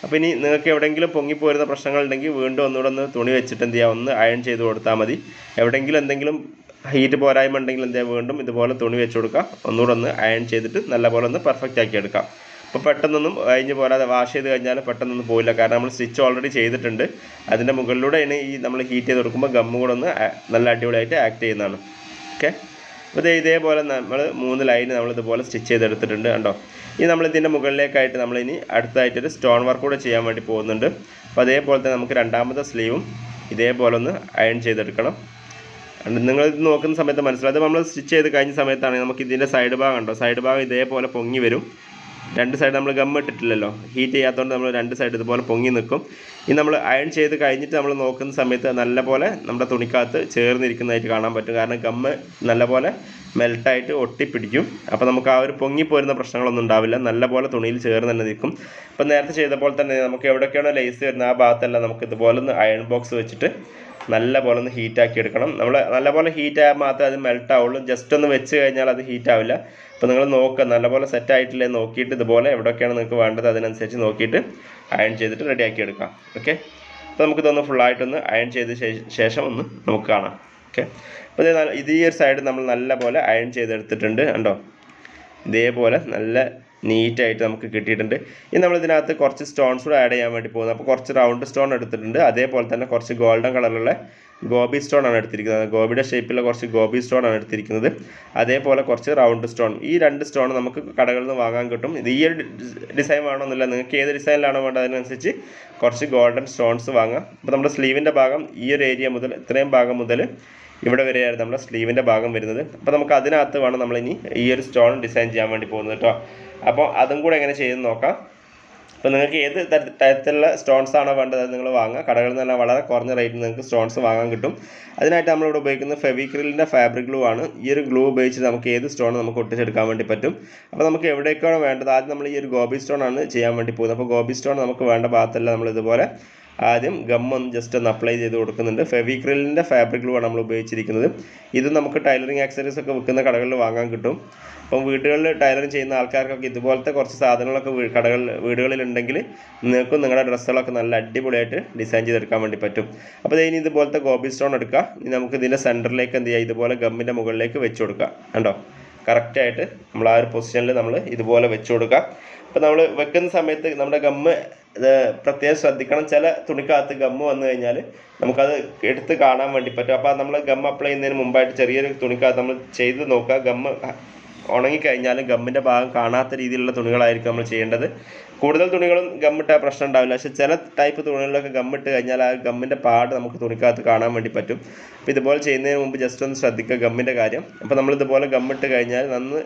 അപ്പോൾ ഇനി നിങ്ങൾക്ക് എവിടെയെങ്കിലും പൊങ്ങിപ്പോരുന്ന പ്രശ്നങ്ങളുണ്ടെങ്കിൽ വീണ്ടും ഒന്നുകൂടെ ഒന്ന് തുണി വെച്ചിട്ട് എന്ത് ചെയ്യുക ഒന്ന് അയൺ ചെയ്ത് കൊടുത്താൽ മതി. എവിടെയെങ്കിലും എന്തെങ്കിലും ഹീറ്റ് പോരായ്മ ഉണ്ടെങ്കിൽ എന്ത് വീണ്ടും ഇതുപോലെ തുണി വെച്ച് കൊടുക്കുക ഒന്നുകൂടെ ഒന്ന് അയൺ ചെയ്തിട്ട് നല്ലപോലെ ഒന്ന് പെർഫെക്റ്റ് ആക്കി എടുക്കാം. അപ്പോൾ പെട്ടെന്നൊന്നും അഴിഞ്ഞ് പോരാതെ വാഷ് ചെയ്ത് കഴിഞ്ഞാൽ പെട്ടെന്നൊന്നും പോയില്ല കാരണം നമ്മൾ സ്റ്റിച്ച് ഓൾറെഡി ചെയ്തിട്ടുണ്ട്. അതിന്റെ മുകളിലൂടെയാണ് ഈ നമ്മൾ ഹീറ്റ് ചെയ്ത് കൊടുക്കുമ്പോൾ ഗമ്മ് കൂടെ ഒന്ന് നല്ല അടിപൊളിയായിട്ട് ആക്ട് ചെയ്യുന്നതാണ്. ഓക്കെ അപ്പോൾ ഇത് ഇതേപോലെ നമ്മൾ മൂന്ന് ലൈൻ നമ്മൾ ഇതുപോലെ സ്റ്റിച്ച് ചെയ്തെടുത്തിട്ടുണ്ട് കണ്ടോ? ഇനി നമ്മൾ ഇതിന്റെ മുകളിലേക്കായിട്ട് നമ്മളിനി അടുത്തായിട്ടൊരു സ്റ്റോൺ വർക്ക് കൂടെ ചെയ്യാൻ വേണ്ടി പോകുന്നുണ്ട്. അപ്പോൾ അതേപോലെ തന്നെ നമുക്ക് രണ്ടാമത്തെ സ്ലീവും ഇതേപോലെ ഒന്ന് അയൺ ചെയ്തെടുക്കണം. നിങ്ങൾ ഇത് നോക്കുന്ന സമയത്ത് മനസ്സിലാവും. അത് നമ്മൾ സ്റ്റിച്ച് ചെയ്ത് കഴിഞ്ഞ സമയത്താണെങ്കിൽ നമുക്ക് ഇതിന്റെ സൈഡ് ഭാഗം ഉണ്ടോ സൈഡ് ഭാഗം ഇതേപോലെ പൊങ്ങി വരും. രണ്ട് സൈഡ് നമ്മൾ ഗം ഇട്ടിട്ടില്ലല്ലോ. ഹീറ്റ് ചെയ്യാത്തതുകൊണ്ട് നമ്മൾ രണ്ട് സൈഡ് ഇതുപോലെ പൊങ്ങി നിൽക്കും ഇനി നമ്മൾ അയൺ ചെയ്ത് കഴിഞ്ഞിട്ട് നമ്മൾ നോക്കുന്ന സമയത്ത് നല്ലപോലെ നമ്മുടെ തുണിക്കകത്ത് ചേർന്നിരിക്കുന്നതായിട്ട് കാണാൻ പറ്റും. കാരണം ഗമ്മ് നല്ലപോലെ മെൽട്ടായിട്ട് ഒട്ടിപ്പിടിക്കും. അപ്പോൾ നമുക്ക് ആ ഒരു പൊങ്ങിപ്പോരുന്ന പ്രശ്നങ്ങളൊന്നും ഉണ്ടാവില്ല. നല്ലപോലെ തുണിയിൽ ചേർന്ന് തന്നെ നിൽക്കും. അപ്പോൾ നേരത്തെ ചെയ്ത പോലെ തന്നെ നമുക്ക് എവിടെയൊക്കെയാണോ ലേസ് വരുന്നത് ആ ഭാഗത്തെല്ലാം നമുക്ക് ഇതുപോലെ ഒന്ന് അയൺ ബോക്സ് വെച്ചിട്ട് നല്ലപോലെ ഒന്ന് ഹീറ്റാക്കി എടുക്കണം. നമ്മൾ നല്ലപോലെ ഹീറ്റ് ആയാൽ മാത്രമേ അത് മെൽറ്റ് ആവുള്ളൂ. ജസ്റ്റ് ഒന്ന് വെച്ച് കഴിഞ്ഞാൽ അത് ഹീറ്റ് ആവില്ല. അപ്പോൾ നിങ്ങൾ നോക്കുക നല്ലപോലെ സെറ്റ് ആയിട്ടില്ലേ നോക്കിയിട്ട് ഇതുപോലെ എവിടെയൊക്കെയാണ് നിങ്ങൾക്ക് വേണ്ടത് അതിനനുസരിച്ച് നോക്കിയിട്ട് അയൺ ചെയ്തിട്ട് റെഡിയാക്കി എടുക്കാം. ഓക്കെ അപ്പോൾ നമുക്കിതൊന്ന് ഫുള്ളായിട്ടൊന്ന് അയൺ ചെയ്ത ശേഷം ഒന്ന് നമുക്ക് കാണാം. ഓക്കെ അപ്പോൾ നല്ല- ഇത് ഈ ഒരു സൈഡ് നമ്മൾ നല്ല പോലെ അയൺ ചെയ്തെടുത്തിട്ടുണ്ട്. കണ്ടോ? ഇതേപോലെ നല്ല നീറ്റായിട്ട് നമുക്ക് കിട്ടിയിട്ടുണ്ട്. ഇനി നമ്മൾ ഇതിനകത്ത് കുറച്ച് സ്റ്റോൺസ് കൂടെ ആഡ് ചെയ്യാൻ വേണ്ടി പോകുന്നത് അപ്പോൾ കുറച്ച് റൗണ്ട് സ്റ്റോൺ എടുത്തിട്ടുണ്ട്. അതേപോലെ തന്നെ കുറച്ച് ഗോൾഡൻ കളറിലുള്ള ഗോബി സ്റ്റോൺ ആണ് എടുത്തിരിക്കുന്നത്. ഗോബിയുടെ ഷേപ്പിലുള്ള കുറച്ച് ഗോബി സ്റ്റോൺ ആണ് എടുത്തിരിക്കുന്നത്. അതേപോലെ കുറച്ച് റൗണ്ട് സ്റ്റോൺ ഈ രണ്ട് സ്റ്റോൺ നമുക്ക് കടകളിൽ നിന്ന് വാങ്ങാൻ കിട്ടും. ഇത് ഈ ഒരു ഡിസൈൻ വേണമെന്നില്ല നിങ്ങൾക്ക് ഏത് ഡിസൈനിലാണോ വേണ്ടത് അതിനനുസരിച്ച് കുറച്ച് ഗോൾഡൻ സ്റ്റോൺസ് വാങ്ങാം. അപ്പോൾ നമ്മുടെ സ്ലീവിന്റെ ഭാഗം ഈ ഒരു ഏരിയ മുതൽ ഇത്രയും ഭാഗം മുതൽ ഇവിടെ വരെയായിരുന്നു നമ്മുടെ സ്ലീവിന്റെ ഭാഗം വരുന്നത്. അപ്പോൾ നമുക്ക് അതിനകത്ത് വേണം നമ്മളിനി ഈ ഒരു സ്റ്റോൺ ഡിസൈൻ ചെയ്യാൻ വേണ്ടി പോകുന്നത് കേട്ടോ. അപ്പോൾ അതും കൂടെ എങ്ങനെ ചെയ്യുന്നത് നോക്കാം. അപ്പോൾ നിങ്ങൾക്ക് ഏത് തരത്തിലുള്ള സ്റ്റോൺസ് ആണോ വേണ്ടത് നിങ്ങൾ വാങ്ങുക. കടകളിൽ നിന്ന് തന്നെ വളരെ കുറഞ്ഞ റേറ്റിൽ നിങ്ങൾക്ക് സ്റ്റോൺസ് വാങ്ങാൻ കിട്ടും. അതിനായിട്ട് നമ്മളിവിടെ ഉപയോഗിക്കുന്നത് ഫെവിക്രിലിന്റെ ഫാബ്രിക് ഗ്ലൂ ആണ്. ഈ ഒരു ഗ്ലൂ ഉപയോഗിച്ച് നമുക്ക് ഏത് സ്റ്റോൺ നമുക്ക് ഒട്ടിച്ചെടുക്കാൻ വേണ്ടി പറ്റും. അപ്പോൾ നമുക്ക് എവിടേക്കാണോ വേണ്ടത്? ആദ്യം നമ്മൾ ഈ ഒരു ഗോബി സ്റ്റോൺ ആണ് ചെയ്യാൻ വേണ്ടി പോകുന്നത്. അപ്പോൾ ഗോബി സ്റ്റോൺ നമുക്ക് വേണ്ട ഭാഗത്തല്ല നമ്മൾ ഇതുപോലെ ആദ്യം ഗം ഒന്ന് ജസ്റ്റ് ഒന്ന് അപ്ലൈ ചെയ്ത് കൊടുക്കുന്നുണ്ട്. ഫെവിക്രിലിന്റെ ഫാബ്രിക് ഗ്ലൂ ആണ് നമ്മൾ ഉപയോഗിച്ചിരിക്കുന്നത്. ഇത് നമുക്ക് ടൈലറിങ് ആക്സസറീസ് ഒക്കെ വിൽക്കുന്ന കടകളിൽ വാങ്ങാൻ കിട്ടും. അപ്പം വീടുകളിൽ ടൈലറിങ് ചെയ്യുന്ന ആൾക്കാർക്കൊക്കെ ഇതുപോലത്തെ കുറച്ച് സാധനങ്ങളൊക്കെ കടകൾ വീടുകളിലുണ്ടെങ്കിൽ നിങ്ങൾക്ക് നിങ്ങളുടെ ഡ്രസ്സുകളൊക്കെ നല്ല അടിപൊളിയായിട്ട് ഡിസൈൻ ചെയ്തെടുക്കാൻ വേണ്ടി പറ്റും. അപ്പോൾ ഇനി ഇതുപോലത്തെ ഗോബി സ്റ്റോൺ എടുക്കുക ഇനി നമുക്ക് ഇതിന്റെ സെന്ററിലേക്ക് എന്ത് ചെയ്യുക ഇതുപോലെ ഗമ്മിന്റെ മുകളിലേക്ക് വെച്ച് കൊടുക്കുക കണ്ടോ? കറക്റ്റായിട്ട് നമ്മൾ ആ ഒരു പൊസിഷനിൽ നമ്മൾ ഇതുപോലെ വെച്ച് കൊടുക്കുക അപ്പോൾ നമ്മൾ വെക്കുന്ന സമയത്ത് നമ്മുടെ ഗമ്മ് പ്രത്യേകം ശ്രദ്ധിക്കണം. ചില തുണിക്കകത്ത് ഗമ്മ് വന്നു കഴിഞ്ഞാൽ നമുക്കത് എടുത്ത് കാണാൻ വേണ്ടി പറ്റും. അപ്പോൾ നമ്മൾ ഗം അപ്ലൈ ചെയ്യുന്നതിന് മുമ്പായിട്ട് ചെറിയൊരു തുണിക്കകത്ത് നമ്മൾ ചെയ്ത് നോക്കുക. ഗമ്മ് ഉണങ്ങിക്കഴിഞ്ഞാൽ ഗമ്മിന്റെ ഭാഗം കാണാത്ത രീതിയിലുള്ള തുണികളായിരിക്കും നമ്മൾ ചെയ്യേണ്ടത്. കൂടുതൽ തുണികളും ഗമ്മിട്ട പ്രശ്നം ഉണ്ടാവില്ല. പക്ഷേ ചില ടൈപ്പ് തുണികളിലൊക്കെ ഗമ്മിട്ട് കഴിഞ്ഞാൽ ആ ഗമ്മിന്റെ പാട് നമുക്ക് തുണിക്കകത്ത് കാണാൻ വേണ്ടി പറ്റും. അപ്പോൾ ഇതുപോലെ ചെയ്യുന്നതിന് മുമ്പ് ജസ്റ്റ് ഒന്ന് ശ്രദ്ധിക്കുക ഗമ്മിന്റെ കാര്യം. അപ്പോൾ നമ്മൾ ഇതുപോലെ ഗമ്മിട്ട് കഴിഞ്ഞാൽ നന്ന്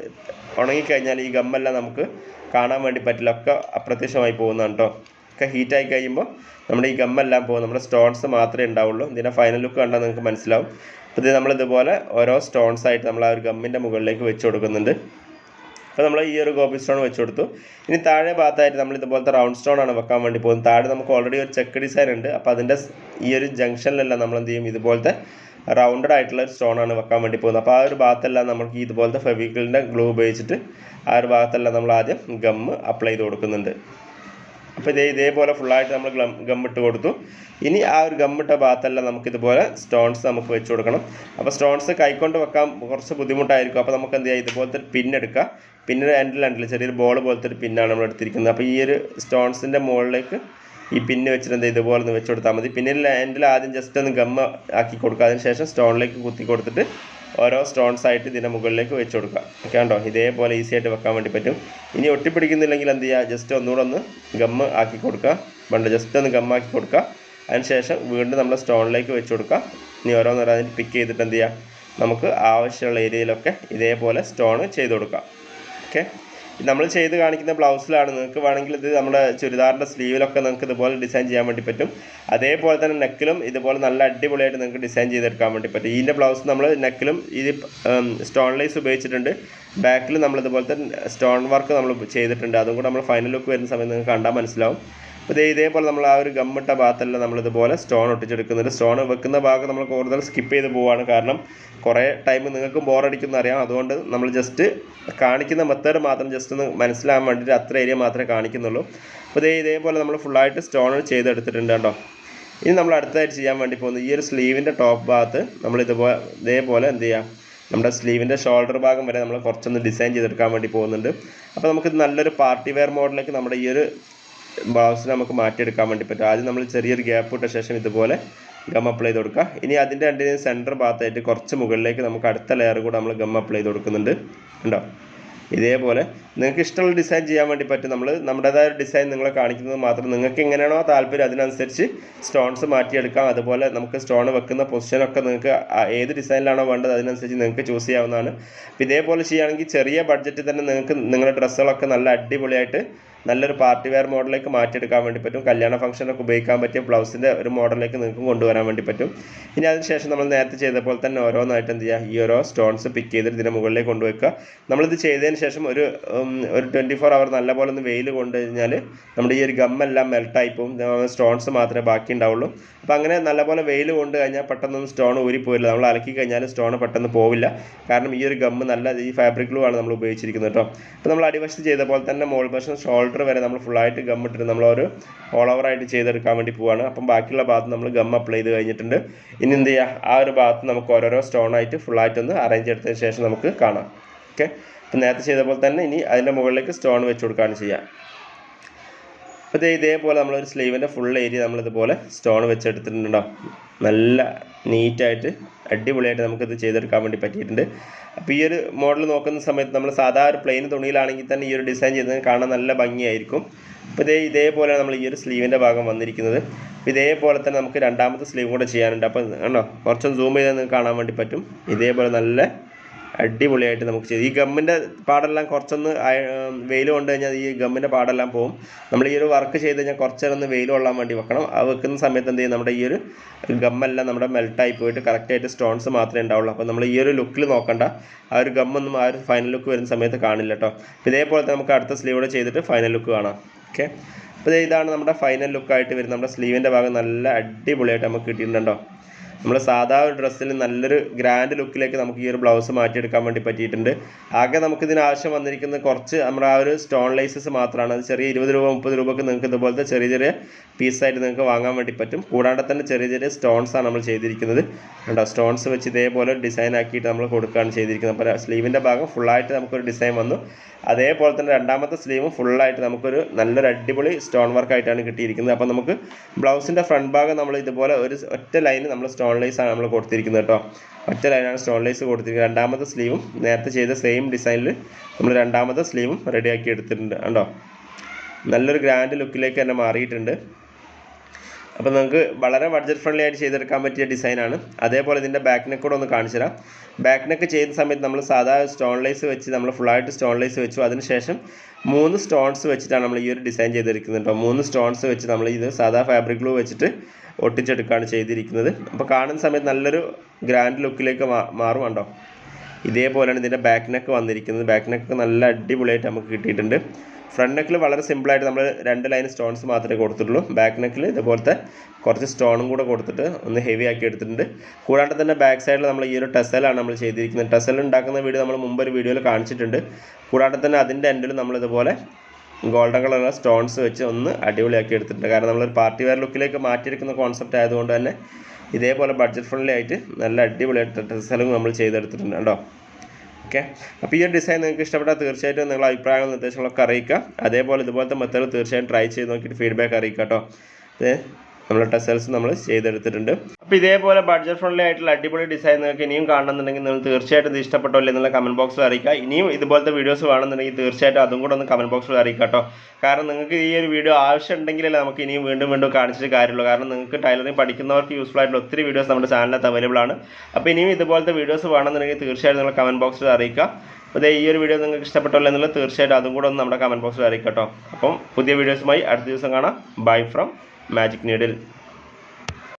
ഉണങ്ങിക്കഴിഞ്ഞാൽ ഈ ഗമ്മെല്ലാം നമുക്ക് കാണാൻ വേണ്ടി പറ്റില്ല. ഒക്കെ അപ്രത്യക്ഷമായി പോകുന്നതാണ് കേട്ടോ ഒക്കെ ഹീറ്റായി കഴിയുമ്പോൾ നമ്മുടെ ഈ ഗമ്മെല്ലാം പോകും. നമ്മുടെ സ്റ്റോൺസ് മാത്രമേ ഉണ്ടാവുള്ളൂ. ഇതിന്റെ ഫൈനൽ ലുക്ക് കണ്ടാൽ നിങ്ങൾക്ക് മനസ്സിലാവും. അപ്പോൾ ഇത് നമ്മൾ ഇതുപോലെ ഓരോ സ്റ്റോൺസ് ആയിട്ട് നമ്മൾ ആ ഒരു ഗമ്മിന്റെ മുകളിലേക്ക് വെച്ച് കൊടുക്കുന്നുണ്ട്. അപ്പോൾ നമ്മൾ ഈ ഒരു കോപ്പി സ്റ്റോൺ വെച്ച് കൊടുത്തു. ഇനി താഴെ ഭാഗത്തായിട്ട് നമ്മൾ ഇതുപോലത്തെ റൗണ്ട് സ്റ്റോൺ ആണ് വെക്കാൻ വേണ്ടി പോകുന്നത്. താഴെ നമുക്ക് ഓൾറെഡി ഒരു ചെക്ക് ഡിസൈൻ ഉണ്ട്. അപ്പോൾ അതിന്റെ ഈ ഒരു ജംഗ്ഷനിലെല്ലാം നമ്മൾ എന്ത് ചെയ്യും? ഇതുപോലത്തെ റൗണ്ടഡ് ആയിട്ടുള്ള ഒരു സ്റ്റോൺ ആണ് വെക്കാൻ വേണ്ടി പോകുന്നത്. അപ്പോൾ ആ ഒരു ഭാഗത്തെല്ലാം നമുക്ക് ഇതുപോലത്തെ ഫെവിക്കിളിന്റെ ഗ്ലൂ ഉപയോഗിച്ചിട്ട് ആ ഒരു ഭാഗത്തെല്ലാം നമ്മൾ ആദ്യം ഗമ്മ് അപ്ലൈ ചെയ്ത് കൊടുക്കുന്നുണ്ട്. അപ്പോൾ ഇതേ ഇതേപോലെ ഫുള്ളായിട്ട് നമ്മൾ ഗം ഗമ്മിട്ട് കൊടുത്തു. ഇനി ആ ഒരു ഗമ്മിട്ട ഭാഗത്തെല്ലാം നമുക്ക് ഇതുപോലെ സ്റ്റോൺസ് നമുക്ക് വെച്ച് കൊടുക്കണം. അപ്പോൾ സ്റ്റോൺസ് കൈക്കൊണ്ട് വെക്കാൻ കുറച്ച് ബുദ്ധിമുട്ടായിരിക്കും. അപ്പോൾ നമുക്ക് എന്ത് ചെയ്യാം? ഇതുപോലത്തെ ഒരു പിന്നെടുക്കുക പിന്നൊരു ഹാൻഡിൽ എൻഡിൽ ചെറിയൊരു ബോൾ പോലത്തെ ഒരു പിന്നാണ് നമ്മൾ എടുത്തിരിക്കുന്നത്. അപ്പോൾ ഈ ഒരു സ്റ്റോൺസിന്റെ മുകളിലേക്ക് ഈ പിന്ന് വെച്ചിട്ട് ഇതുപോലെ ഒന്ന് വെച്ച് കൊടുത്താൽ മതി. പിന്നെ എൻഡിൽ ആദ്യം ജസ്റ്റ് ഒന്ന് ഗമ്മ ആക്കി കൊടുക്കുക. അതിന് ശേഷം സ്റ്റോണിലേക്ക് കുത്തി കൊടുത്തിട്ട് ഓരോ സ്റ്റോൺസ് ആയിട്ട് ഇതിന്റെ മുകളിലേക്ക് വെച്ച് കൊടുക്കുക. ഓക്കെ ഉണ്ടോ ഇതേപോലെ ഈസി ആയിട്ട് വെക്കാൻ വേണ്ടി പറ്റും. ഇനി ഒട്ടിപ്പിടിക്കുന്നില്ലെങ്കിൽ എന്ത് ചെയ്യുക? ജസ്റ്റ് ഒന്നുകൂടെ ഒന്ന് ഗമ്മ് ആക്കി കൊടുക്കുക. പണ്ട് ജസ്റ്റ് ഒന്ന് ഗമ്മാക്കി കൊടുക്കുക. അതിനുശേഷം വീണ്ടും നമ്മൾ സ്റ്റോണിലേക്ക് വെച്ച് കൊടുക്കുക. ഇനി ഓരോന്നോരോ അതിന് പിക്ക് ചെയ്തിട്ട് എന്ത് ചെയ്യുക? നമുക്ക് ആവശ്യമുള്ള ഏരിയയിലൊക്കെ ഇതേപോലെ സ്റ്റോൺ ചെയ്ത് കൊടുക്കുക. ഓക്കെ നമ്മൾ ചെയ്ത് കാണിക്കുന്ന ബ്ലൗസിലാണ്. നിങ്ങൾക്ക് വേണമെങ്കിൽ ഇത് നമ്മുടെ ചുരിദാറിന്റെ സ്ലീവിലൊക്കെ നിങ്ങൾക്ക് ഇതുപോലെ ഡിസൈൻ ചെയ്യാൻ വേണ്ടി പറ്റും. അതേപോലെ തന്നെ നെക്കിലും ഇതുപോലെ നല്ല അടിപൊളിയായിട്ട് നിങ്ങൾക്ക് ഡിസൈൻ ചെയ്തെടുക്കാൻ വേണ്ടി പറ്റും. ഇതിന്റെ ബ്ലൗസ് നമ്മൾ നെക്കിലും ഇത് സ്റ്റോൺ ലൈസ് ഉപയോഗിച്ചിട്ടുണ്ട്. ബാക്കിൽ നമ്മൾ ഇതുപോലത്തെ സ്റ്റോൺ വർക്ക് നമ്മൾ ചെയ്തിട്ടുണ്ട്. അതും കൂടെ നമ്മൾ ഫൈനൽ ലുക്ക് വരുന്ന സമയത്ത് നിങ്ങൾക്ക് കണ്ടാൽ മനസ്സിലാവും. അപ്പോൾ ഇതേ ഇതേപോലെ നമ്മൾ ആ ഒരു ഗമ്മിട്ട ഭാഗത്തല്ല നമ്മൾ ഇതുപോലെ സ്റ്റോൺ ഒട്ടിച്ചെടുക്കുന്നുണ്ട് സ്റ്റോൺ വെക്കുന്ന ഭാഗം നമ്മൾ കൂടുതൽ സ്കിപ്പ് ചെയ്ത് പോവുകയാണ് കാരണം കുറേ ടൈം നിങ്ങൾക്ക് ബോറടിക്കുന്ന അറിയാം. അതുകൊണ്ട് നമ്മൾ ജസ്റ്റ് കാണിക്കുന്ന മെത്തേഡ് മാത്രം ജസ്റ്റ് ഒന്ന് മനസ്സിലാകാൻ വേണ്ടിയിട്ട് അത്ര ഏരിയ മാത്രമേ കാണിക്കുന്നുള്ളൂ. അപ്പോൾ ഇതേ ഇതേപോലെ നമ്മൾ ഫുള്ളായിട്ട് സ്റ്റോൺ ചെയ്തെടുത്തിട്ടുണ്ട് കേട്ടോ. ഇനി നമ്മൾ അടുത്തതായിട്ട് ചെയ്യാൻ വേണ്ടി പോകുന്നത് ഈ ഒരു സ്ലീവിന്റെ ടോപ്പ് ഭാഗത്ത് നമ്മൾ ഇതുപോലെ ഇതേപോലെ എന്ത് ചെയ്യാം? നമ്മുടെ സ്ലീവിന്റെ ഷോൾഡർ ഭാഗം വരെ നമ്മൾ കുറച്ചൊന്ന് ഡിസൈൻ ചെയ്തെടുക്കാൻ വേണ്ടി പോകുന്നുണ്ട്. അപ്പോൾ നമുക്ക് നല്ലൊരു പാർട്ടി വെയർ മോഡലിലേക്ക് നമ്മുടെ ഈ ഒരു ബ്ലൗസിന് നമുക്ക് മാറ്റിയെടുക്കാൻ വേണ്ടി പറ്റും. ആദ്യം നമ്മൾ ചെറിയൊരു ഗ്യാപ്പ് ഇട്ട ശേഷം ഇതുപോലെ ഗം അപ്ലൈ ചെയ്ത് കൊടുക്കുക. ഇനി അതിന്റെ രണ്ടിനും സെന്റർ ഭാഗത്തായിട്ട് കുറച്ച് മുകളിലേക്ക് നമുക്ക് അടുത്ത ലെയർ കൂടെ നമ്മൾ ഗം അപ്ലൈ ചെയ്ത് കൊടുക്കുന്നുണ്ട്. ഉണ്ടോ ഇതേപോലെ നിങ്ങൾക്ക് ഇഷ്ടമുള്ള ഡിസൈൻ ചെയ്യാൻ വേണ്ടി പറ്റും. നമ്മൾ നമ്മുടേതായ ഒരു ഡിസൈൻ നിങ്ങളെ കാണിക്കുന്നത് മാത്രം നിങ്ങൾക്ക് എങ്ങനെയാണോ താല്പര്യം അതിനനുസരിച്ച് സ്റ്റോൺസ് മാറ്റിയെടുക്കാം. അതുപോലെ നമുക്ക് സ്റ്റോൺ വെക്കുന്ന പൊസിഷനൊക്കെ നിങ്ങൾക്ക് ഏത് ഡിസൈനിലാണോ വേണ്ടത് അതിനനുസരിച്ച് നിങ്ങൾക്ക് ചൂസ് ചെയ്യാവുന്നതാണ്. ഇതേപോലെ ചെയ്യുകയാണെങ്കിൽ ചെറിയ ബഡ്ജറ്റിൽ തന്നെ നിങ്ങൾക്ക് നിങ്ങളുടെ ഡ്രസ്സുകളൊക്കെ നല്ല അടിപൊളിയായിട്ട് നല്ലൊരു പാർട്ടി വെയർ മോഡലിലേക്ക് മാറ്റിയെടുക്കാൻ വേണ്ടി പറ്റും. കല്യാണ ഫംഗ്ഷനൊക്കെ ഉപയോഗിക്കാൻ പറ്റിയ ബ്ലൗസിന്റെ ഒരു മോഡലിലേക്ക് നിങ്ങൾക്ക് കൊണ്ടുവരാൻ വേണ്ടി പറ്റും. ഇനി അതിനുശേഷം നമ്മൾ നേരത്തെ ചെയ്ത പോലെ തന്നെ ഓരോന്നായിട്ട് എന്ത് ചെയ്യുക? ഈ ഓരോ സ്റ്റോൺസ് പിക്ക് ചെയ്തിട്ട് ഇതിന്റെ മുകളിലേക്ക് കൊണ്ടുവയ്ക്കുക. നമ്മളിത് ചെയ്തതിന് ശേഷം ഒരു ഒരു ട്വന്റി ഫോർ അവർ നല്ലപോലെ ഒന്ന് വെയിൽ കൊണ്ടു കഴിഞ്ഞാൽ നമ്മുടെ ഈ ഒരു ഗമ്മെല്ലാം മെൽട്ടായി പോകും സ്റ്റോൺസ് മാത്രമേ ബാക്കി ഉണ്ടാവുള്ളൂ. അപ്പോൾ അങ്ങനെ നല്ലപോലെ വെയിൽ കൊണ്ട് കഴിഞ്ഞാൽ പെട്ടെന്നൊന്നും സ്റ്റോൺ ഊരിപ്പോയില്ല നമ്മൾ അലക്കി കഴിഞ്ഞാൽ സ്റ്റോൺ പെട്ടെന്ന് പോവില്ല. കാരണം ഈ ഒരു ഗമ്മ് നല്ല ഈ ഫാബ്രിക് ഗ്ലൂ ആണ് നമ്മൾ ഉപയോഗിച്ചിരിക്കുന്നത് കേട്ടോ. അപ്പോൾ നമ്മൾ അടിവശത്ത് ചെയ്ത പോലെ തന്നെ മോൾ വശം ഷോൾഡർ വരെ നമ്മൾ ഫുള്ളായിട്ട് ഗം ഇട്ടിട്ട് നമ്മൾ ഒരു ഓൾ ഓവർ ആയിട്ട് ചെയ്തെടുക്കാൻ വേണ്ടി പോവാണ്. അപ്പം ബാക്കിയുള്ള ഭാഗത്ത് നമ്മൾ ഗം അപ്ലൈ ചെയ്ത് കഴിഞ്ഞിട്ടുണ്ട്. ഇനി എന്ത് ചെയ്യുക ആ ഒരു ഭാഗത്ത് നമുക്ക് ഓരോരോ സ്റ്റോൺ ആയിട്ട് ഫുള്ളായിട്ട് ഒന്ന് അറേഞ്ച് എടുത്തതിന് ശേഷം നമുക്ക് കാണാം. ഓക്കെ അപ്പം നേരത്തെ ചെയ്ത പോലെ തന്നെ ഇനി അതിന്റെ മുകളിലേക്ക് സ്റ്റോൺ വെച്ച് കൊടുക്കുകയാണ് ചെയ്യുക അപ്പോൾ ഇതേപോലെ നമ്മളൊരു സ്ലീവിന്റെ ഫുൾ ഏരിയ നമ്മളിതുപോലെ സ്റ്റോൺ വെച്ചെടുത്തിട്ടുണ്ടോ നല്ല നീറ്റായിട്ട് അടിപൊളിയായിട്ട് നമുക്കിത് ചെയ്തെടുക്കാൻ വേണ്ടി പറ്റിയിട്ടുണ്ട്. അപ്പോൾ ഈ ഒരു മോഡൽ നോക്കുന്ന സമയത്ത് നമ്മൾ സാധാരണ പ്ലെയിൻ തുണിയിലാണെങ്കിൽ തന്നെ ഈ ഒരു ഡിസൈൻ ചെയ്തത് കാണാൻ നല്ല ഭംഗിയായിരിക്കും. അപ്പോൾ ഇതേ ഇതേപോലെ നമ്മൾ ഈ ഒരു സ്ലീവിന്റെ ഭാഗം വന്നിരിക്കുന്നത്. ഇതേപോലെ തന്നെ നമുക്ക് രണ്ടാമത്തെ സ്ലീവ് കൂടെ ചെയ്യാനുണ്ട്. അപ്പോൾ കണ്ടോ? കുറച്ചൊന്ന് സൂം ചെയ്താൽ നിങ്ങൾക്ക് കാണാൻ വേണ്ടി പറ്റും. ഇതേപോലെ നല്ല അടിപൊളിയായിട്ട് നമുക്ക് ചെയ്ത്. ഈ ഗമ്മിന്റെ പാടെല്ലാം കുറച്ചൊന്ന് വെയിൽ കൊണ്ട് കഴിഞ്ഞാൽ ഈ ഗമ്മിന്റെ പാടെല്ലാം പോകും നമ്മൾ ഈ ഒരു വർക്ക് ചെയ്ത് കഴിഞ്ഞാൽ കുറച്ച് നേരം ഒന്ന് വെയിൽ കൊള്ളാൻ വേണ്ടി വെക്കണം. ആ വെക്കുന്ന സമയത്ത് എന്ത് ചെയ്യും? നമ്മുടെ ഈ ഒരു ഗമ്മെല്ലാം നമ്മുടെ മെൽട്ടായി പോയിട്ട് കറക്റ്റായിട്ട് സ്റ്റോൺസ് മാത്രമേ ഉണ്ടാവുള്ളൂ. അപ്പോൾ നമ്മൾ ഈ ഒരു ലുക്കിൽ നോക്കണ്ട. ആ ഒരു ഗമ്മൊന്നും ആ ഒരു ഫൈനൽ ലുക്ക് വരുന്ന സമയത്ത് കാണില്ല കേട്ടോ. ഇതേപോലെ നമുക്ക് അടുത്ത സ്ലീവോടെ ചെയ്തിട്ട് ഫൈനൽ ലുക്ക് കാണാം. ഓക്കെ? അപ്പോൾ ഇതാണ് നമ്മുടെ ഫൈനൽ ലുക്കായിട്ട് വരുന്നത് നമ്മുടെ സ്ലീവിന്റെ ഭാഗം നല്ല അടിപൊളിയായിട്ട് നമുക്ക് കിട്ടിയിട്ടുണ്ടോ നമ്മൾ സാധാ ഒരു ഡ്രസ്സിൽ നല്ലൊരു ഗ്രാൻഡ് ലുക്കിലേക്ക് നമുക്ക് ഈ ഒരു ബ്ലൗസ് മാറ്റിയെടുക്കാൻ വേണ്ടി പറ്റിയിട്ടുണ്ട്. ആകെ നമുക്ക് ഇതിന് ആവശ്യം വന്നിരിക്കുന്നത് കുറച്ച് നമ്മുടെ ആ ഒരു സ്റ്റോൺ ലൈസസ് മാത്രമാണ് അത് ചെറിയ ഇരുപത് രൂപ മുപ്പത് രൂപക്ക് നിങ്ങൾക്ക് ഇതുപോലത്തെ ചെറിയ ചെറിയ പീസായിട്ട് നിങ്ങൾക്ക് വാങ്ങാൻ വേണ്ടി പറ്റും. കൂടാണ്ട് തന്നെ ചെറിയ ചെറിയ സ്റ്റോൺസാണ് നമ്മൾ ചെയ്തിരിക്കുന്നത്. കണ്ടോ സ്റ്റോൺസ് വെച്ച് ഇതേപോലെ ഡിസൈൻ ആക്കിയിട്ട് നമ്മൾ കൊടുക്കുകയാണ് ചെയ്തിരിക്കുന്നത്. അപ്പോൾ സ്ലീവിന്റെ ഭാഗം ഫുള്ളായിട്ട് നമുക്കൊരു ഡിസൈൻ വന്നു. അതേപോലെ തന്നെ രണ്ടാമത്തെ സ്ലീവും ഫുള്ളായിട്ട് നമുക്കൊരു നല്ലൊരു അടിപൊളി സ്റ്റോൺ വർക്ക് ആയിട്ടാണ് കിട്ടിയിരിക്കുന്നത്. അപ്പോൾ നമുക്ക് ബ്ലൗസിന്റെ ഫ്രണ്ട് ഭാഗം നമ്മൾ ഇതുപോലെ ഒരു ഒറ്റ ലൈൻ നമ്മൾ സ്റ്റോൺ ലൈസ് ആണ് നമ്മൾ കൊടുത്തിരിക്കുന്നത് കേട്ടോ. ഒറ്റ ലൈനാണ് സ്റ്റോൺലൈസ് കൊടുത്തിരിക്കുന്നത്. രണ്ടാമത്തെ സ്ലീവും നേരത്തെ ചെയ്ത സെയിം ഡിസൈനിൽ നമ്മൾ രണ്ടാമത്തെ സ്ലീവും റെഡിയാക്കി എടുത്തിട്ടുണ്ട് കണ്ടോ നല്ലൊരു ഗ്രാൻഡ് ലുക്കിലേക്ക് തന്നെ മാറിയിട്ടുണ്ട്. അപ്പോൾ നമുക്ക് വളരെ ബഡ്ജറ്റ് ഫ്രണ്ട്ലി ആയിട്ട് ചെയ്തെടുക്കാൻ പറ്റിയ ഡിസൈനാണ് അതേപോലെ ഇതിന്റെ ബാക്ക് നെക്ക് കൂടെ ഒന്ന് കാണിച്ചു തരാം. ബാക്ക് നെക്ക് ചെയ്യുന്ന സമയത്ത് നമ്മൾ സാധാ സ്റ്റോൺ ലൈസ് വെച്ച് നമ്മൾ ഫുള്ളായിട്ട് സ്റ്റോൺ ലൈസ് വെച്ചു. അതിനുശേഷം മൂന്ന് സ്റ്റോൺസ് വെച്ചിട്ടാണ് നമ്മൾ ഈ ഒരു ഡിസൈൻ ചെയ്തിരിക്കുന്നത് കേട്ടോ. മൂന്ന് സ്റ്റോൺസ് വെച്ച് നമ്മൾ ഇത് സാധാ ഫാബ്രിക് ഗ്ലൂ വെച്ചിട്ട് ഒട്ടിച്ചെടുക്കുകയാണ് ചെയ്തിരിക്കുന്നത്. അപ്പോൾ കാണുന്ന സമയത്ത് നല്ലൊരു ഗ്രാൻഡ് ലുക്കിലേക്ക് മാ മാറും കണ്ടോ ഇതേപോലെയാണ് ഇതിന്റെ ബാക്ക് നെക്ക് വന്നിരിക്കുന്നത്. ബാക്ക് നെക്ക് നല്ല അടിപൊളിയായിട്ട് നമുക്ക് കിട്ടിയിട്ടുണ്ട്. ഫ്രണ്ട് നെക്കിൽ വളരെ സിമ്പിളായിട്ട് നമ്മൾ രണ്ട് ലൈൻ സ്റ്റോൺസ് മാത്രമേ കൊടുത്തിട്ടുള്ളൂ. ബാക്ക് നെക്കിൽ ഇതുപോലത്തെ കുറച്ച് സ്റ്റോണും കൂടെ കൊടുത്തിട്ട് ഒന്ന് ഹെവി ആക്കി എടുത്തിട്ടുണ്ട്. കൂടാണ്ട് തന്നെ ബാക്ക് സൈഡിൽ നമ്മൾ ഈ ഒരു ടെസലാണ് നമ്മൾ ചെയ്തിരിക്കുന്നത്. ടെസൽ ഉണ്ടാക്കുന്ന വീഡിയോ നമ്മൾ മുമ്പ് ഒരു വീഡിയോയിൽ കാണിച്ചിട്ടുണ്ട്. കൂടാണ്ട് തന്നെ അതിന്റെ എൻഡിൽ നമ്മൾ ഇതുപോലെ ഗോൾഡൻ കളറുള്ള സ്റ്റോൺസ് വെച്ച് ഒന്ന് അടിപൊളിയാക്കി എടുത്തിട്ടുണ്ട്. കാരണം നമ്മളൊരു പാർട്ടി വെയർ ലുക്കിലേക്ക് മാറ്റിയെടുക്കുന്ന കോൺസെപ്റ്റ് ആയതുകൊണ്ട് തന്നെ ഇതേപോലെ ബഡ്ജറ്റ് ഫ്രണ്ട്ലി ആയിട്ട് നല്ല അടിപൊളിയായിട്ട് ഡ്രസ്സെല്ലാം നമ്മൾ ചെയ്തെടുത്തിട്ടുണ്ട് കേട്ടോ ഓക്കെ അപ്പോൾ ഈ ഒരു ഡിസൈൻ നിങ്ങൾക്ക് ഇഷ്ടപ്പെട്ടാൽ തീർച്ചയായിട്ടും നിങ്ങൾ അഭിപ്രായങ്ങളും നിർദ്ദേശങ്ങളൊക്കെ അറിയിക്കുക. അതേപോലെ ഇതുപോലത്തെ മെത്തേഡ് തീർച്ചയായും ട്രൈ ചെയ്ത് നോക്കിയിട്ട് ഫീഡ്ബാക്ക് അറിയിക്കുക കേട്ടോ. ഇത് നമ്മുടെ ടെസൽസ് നമ്മൾ ചെയ്തെടുത്തിട്ടുണ്ട്. അപ്പോൾ ഇതേപോലെ ബഡ്ജറ്റ് ഫ്രണ്ട്ലി ആയിട്ടുള്ള അടിപൊളി ഡിസൈൻ നിങ്ങൾക്ക് ഇനിയും കാണണമെന്നുണ്ടെങ്കിൽ നിങ്ങൾ തീർച്ചയായിട്ടും ഇത് ഇഷ്ടപ്പെട്ടോ എന്നുള്ള കമന്റ് ബോക്സിൽ അറിയിക്കുക. ഇനിയും ഇതുപോലത്തെ വീഡിയോസ് വേണമെന്നുണ്ടെങ്കിൽ തീർച്ചയായിട്ടും അതും കൂടെ ഒന്ന് കമന്റ് ബോക്സിൽ അറിയിക്കുക കേട്ടോ കാരണം നിങ്ങൾക്ക് ഈ ഒരു വീഡിയോ ആവശ്യം ഉണ്ടെങ്കിലല്ലേ നമുക്ക് ഇനിയും വീണ്ടും വീണ്ടും കാണിച്ചിട്ട് കാര്യമുള്ളൂ. കാരണം നിങ്ങൾക്ക് ടൈലറിംഗ് പഠിക്കുന്നവർക്ക് യൂസ്ഫുൾ ആയിട്ടുള്ള ഒത്തിരി വീഡിയോസ് നമ്മുടെ ചാനലിനകത്ത് അവൈലബിൾ ആണ്. അപ്പോൾ ഇനിയും ഇതുപോലത്തെ വീഡിയോസ് വേണമെന്നുണ്ടെങ്കിൽ തീർച്ചയായിട്ടും നിങ്ങൾ കമന്റ് ബോക്സിൽ അറിയിക്കുക. അപ്പോൾ ഈ ഒരു വീഡിയോ നിങ്ങൾക്ക് ഇഷ്ടപ്പെട്ടോ എന്നുള്ളത് തീർച്ചയായിട്ടും അതും കൂടെ ഒന്ന് നമ്മുടെ കമന്റ് ബോക്സിൽ അറിയിക്കട്ടോ കേട്ടോ അപ്പം പുതിയ വീഡിയോസുമായി അടുത്ത ദിവസം കാണാം. Bye from magic needle